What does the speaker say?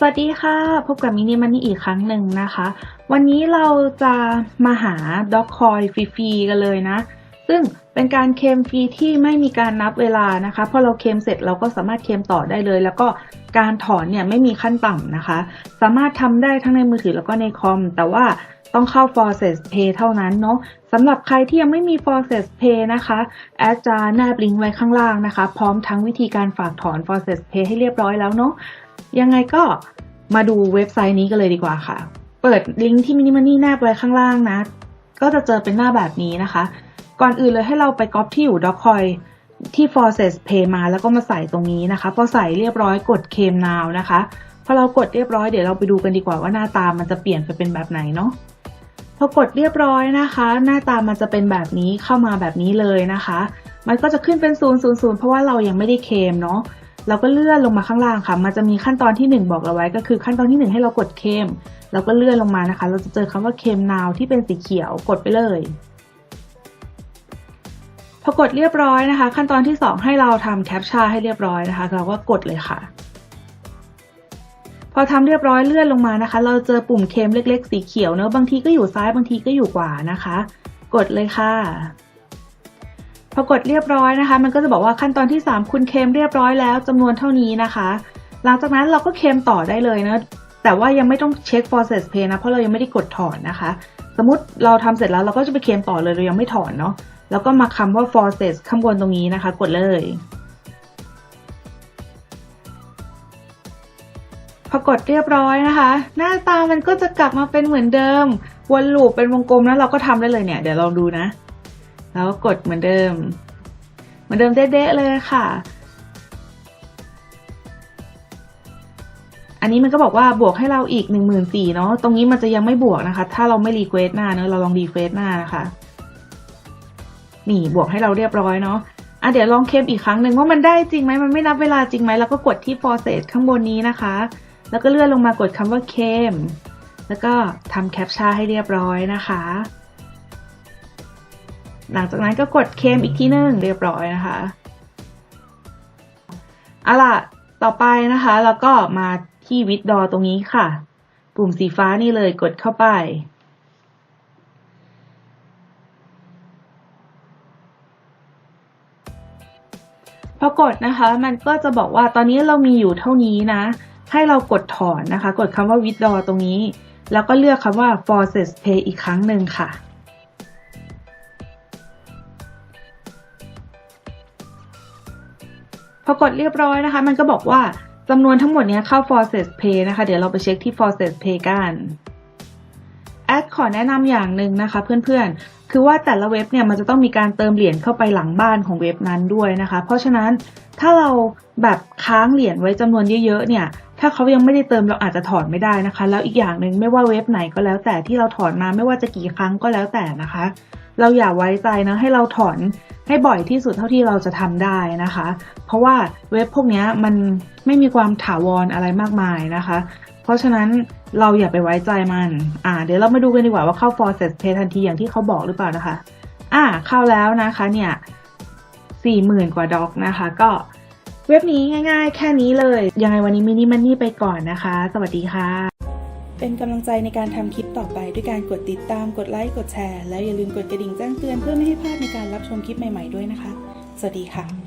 สวัสดีค่ะ พบกับมินิมันนี่อีกครั้งหนึ่งนะคะ วันนี้เราจะมาหาด็อกคอยฟรีๆกันเลยนะ ซึ่งเป็นการเคมฟรีที่ไม่มีการนับเวลานะคะ พอเราเคมเสร็จเราก็สามารถเคมต่อได้เลย แล้วก็การถอนเนี่ยไม่มีขั้นต่ำนะคะ สามารถทำได้ทั้งในมือถือแล้วก็ในคอม แต่ว่า ต้องเข้า Forces Pay เท่านั้นเนาะสำหรับใครที่ยังไม่มี Forces Pay นะคะแอดจะแนบลิงก์ไว้ข้างล่างนะคะ พร้อมทั้งวิธีการฝากถอน Forces Pay ให้เรียบร้อยแล้วเนาะยังไงก็มาดูเว็บไซต์นี้กันเลยดีกว่าค่ะ เปิดลิงก์ที่มินิมันนี่แนบไว้ข้างล่างนะ ก็จะเจอเป็นหน้าแบบนี้นะคะ ก่อนอื่นเลยให้เราไปก๊อปที่อยู่ doc coin ที่ Forces Pay มาแล้วก็มาใส่ตรงนี้นะคะพอใส่เรียบร้อยกด Claim Now นะคะพอเรากดเรียบร้อยเดี๋ยวเราไปดูกันดีกว่าว่าหน้าตามันจะเปลี่ยนไปเป็นแบบไหนเนาะ พอกดเรียบร้อยนะคะ หน้าตามันจะเป็นแบบนี้เข้ามาแบบนี้เลยนะคะ มันก็จะขึ้นเป็น 0 0 0 เพราะว่าเรายังไม่ได้เคมเนาะเราก็เลื่อนลงมาข้างล่างค่ะ มันจะมีขั้นตอนที่ 1 บอกเราไว้ก็คือขั้นตอนที่ 1 ให้เรากดเคมแล้วก็เลื่อนลงมานะคะ เราจะเจอคำว่าเคม now ที่เป็นสีเขียวกดไปเลยพอกดเรียบร้อยนะคะ ขั้นตอนที่ 2 ให้เราทำแคปชั่นให้เรียบร้อยนะคะ เราก็กดเลยค่ะ อทำเรียบร้อยเลื่อนลงมานะคะ เราเจอปุ่มเคลมเล็ก ๆ สีเขียวเนอะบางทีก็อยู่ซ้ายบางทีก็อยู่ขวานะคะ กดเลยค่ะพอกดเรียบร้อยนะคะ มันก็จะบอกว่าขั้นตอนที่ 3 คุณเคลมเรียบร้อยแล้วจำนวนเท่านี้นะคะ หลังจากนั้นเราก็เคลมต่อได้เลยนะแต่ว่ายังไม่ต้องเช็ค process pay นะเพราะเรายังไม่ได้กดถอนนะคะ สมมติเราทำเสร็จแล้วเราก็จะไปเคลมต่อเลยเรายังไม่ถอนเนาะแล้วก็มาคำว่า process ข้างบนตรงนี้นะคะ กดเลย พอกดเรียบร้อยนะคะ หน้าตามันก็จะกลับมาเป็นเหมือนเดิม วนลูปเป็นวงกลมแล้วเราก็ทำได้เลยเนี่ย เดี๋ยวลองดูนะ แล้วก็กดเหมือนเดิม เหมือนเดิมเด๊ะเลยค่ะ อันนี้มันก็บอกว่าบวกให้เราอีกหนึ่งหมื่นสี่เนาะตรงนี้มันจะยังไม่บวกนะคะ ถ้าเราไม่รีเควสหน้าเนะเราลองรีเควสหน้านะคะ นี่บวกให้เราเรียบร้อยเนาะอะเดี๋ยวลองเคลมอีกครั้งหนึ่งว่ามันได้จริงไหมมันไม่นับเวลาจริงไหมแล้วก็กดที่ process ข้างบนนี้นะคะ แล้วก็เลื่อนลงมากดคำว่าเคมแล้วก็ทำแคปชั่นให้เรียบร้อยนะคะ หลังจากนั้นก็กดเคมอีกทีหนึงเรียบร้อยนะคะเอาล่ะ ต่อไปนะคะแล้วก็มาที่วิดดอตรงนี้ค่ะ ปุ่มสีฟ้านี่เลยกดเข้าไปพอกดนะคะ มันก็จะบอกว่าตอนนี้เรามีอยู่เท่านี้นะ ให้เรากดถอนนะคะ กดคำว่า withdraw ตรงนี้ แล้วก็เลือกคำว่า process pay อีกครั้งหนึ่งค่ะ พอกดเรียบร้อยนะคะ มันก็บอกว่าจำนวนทั้งหมดเนี้ยเข้า process pay นะคะ เดี๋ยวเราไปเช็คที่ process pay กันแอดขอแนะนำอย่างหนึ่งนะคะเพื่อนๆ คือว่าแต่ละเว็บเนี่ยมันจะต้องมีการเติมเหรียญเข้าไปหลังบ้านของเว็บนั้นด้วยนะคะ เพราะฉะนั้นถ้าเราแบบค้างเหรียญไว้จำนวนเยอะๆเนี่ย ถ้าเขายังไม่ได้เติมเราอาจจะถอนไม่ได้นะคะ แล้วอีกอย่างหนึ่งไม่ว่าเว็บไหนก็แล้วแต่ที่เราถอนมาไม่ว่าจะกี่ครั้งก็แล้วแต่นะคะ เราอย่าไว้ใจนะให้เราถอนให้บ่อยที่สุดเท่าที่เราจะทำได้นะคะ เพราะว่าเว็บพวกนี้มันไม่มีความถาวรอะไรมากมายนะคะ เพราะฉะนั้นเราอย่าไปไว้ใจมัน อ่า เดี๋ยวเรามาดูกันดีกว่าว่าเข้า Forces Pay ทันทีอย่างที่เขาบอกหรือเปล่านะคะ อ่าเข้าแล้วนะคะเนี่ยสี่หมื่นกว่าด็อกนะคะ ก็ เว็บนี้ง่าย ๆ แค่นี้เลย ยังไงวันนี้มินิมันนี่ไปก่อนนะคะ สวัสดีค่ะ เป็นกำลังใจในการทำคลิปต่อไปด้วยการกดติดตาม กดไลค์ กดแชร์ แล้วอย่าลืมกดกระดิ่งแจ้งเตือนเพื่อไม่ให้พลาดในการรับชมคลิปใหม่ๆด้วยนะคะ สวัสดีค่ะ